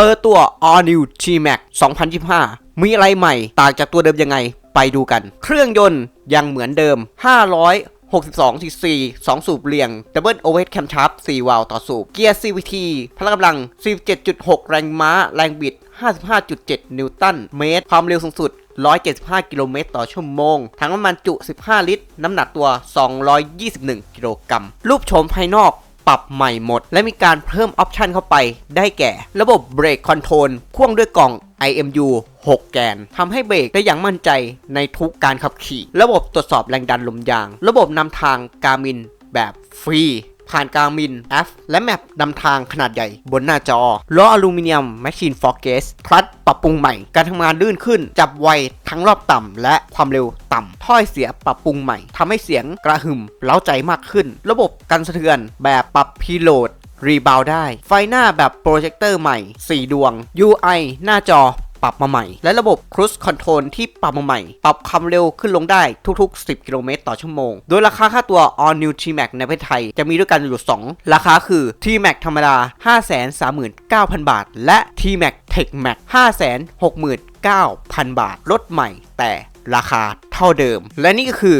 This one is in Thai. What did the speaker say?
เปิดตัว All New G-Max 2025 มีอะไรใหม่ ต่างจากตัวเดิมยังไง ไปดูกัน เครื่องยนต์ยังเหมือนเดิม562 cc 2 สูบเรียง Double Overhead Camshaft 4วาล์วต่อสูบ เกียร์ CVT พละกำลัง 17.6 แรงม้า แรงบิด 55.7 นิวตันเมตร ความเร็วสูงสุด 175 กิโลเมตรต่อชั่วโมง ถังน้ำมันจุ 15 ลิตร น้ำหนักตัว 221 กิโลกรัม รูปโฉมภายนอก ปรับใหม่หมด และมีการเพิ่มออปชันเข้าไป ได้แก่ ระบบเบรกคอนโทรลพ่วงด้วยกล่อง IMU 6 แกนทำให้เบรกได้อย่างมั่นใจในทุกการขับขี่ ระบบตรวจสอบแรงดันลมยาง ระบบนำทางการมินแบบฟรี ผ่านการมิน F และแมปนำทางขนาดใหญ่บนหน้าจอล้ออลูมิเนียม Machine f o r g a g e คลัตช์ปรับปรุงใหม่ การทำงานลื่นขึ้น จับไวทั้งรอบต่ำและความเร็วต่ำถ้อยเสียปรับปรุงใหม่ทำให้เสียงกระหึ่มเล้าใจมากขึ้น ระบบกันสะเทือนแบบปรับพีโหลดรีบาวได้ ไฟหน้าแบบโปรเจคเตอร์ใหม่ 4 ดวง UI หน้าจอ ปรับมาใหม่ และระบบ Cruise Control ที่ปรับมาใหม่ ปรับความเร็วขึ้นลงได้ทุก ๆ 10 กิโลเมตรต่อชั่วโมง โดยราคาค่าตัว All New T-Max ในประเทศไทยจะมีด้วยกันอยู่ 2 ราคาคือ T-Max ธรรมดา 539,000 บาท และ T-Max Tech Max 569,000 บาท รถใหม่แต่ราคาเท่าเดิม และนี่ก็คือ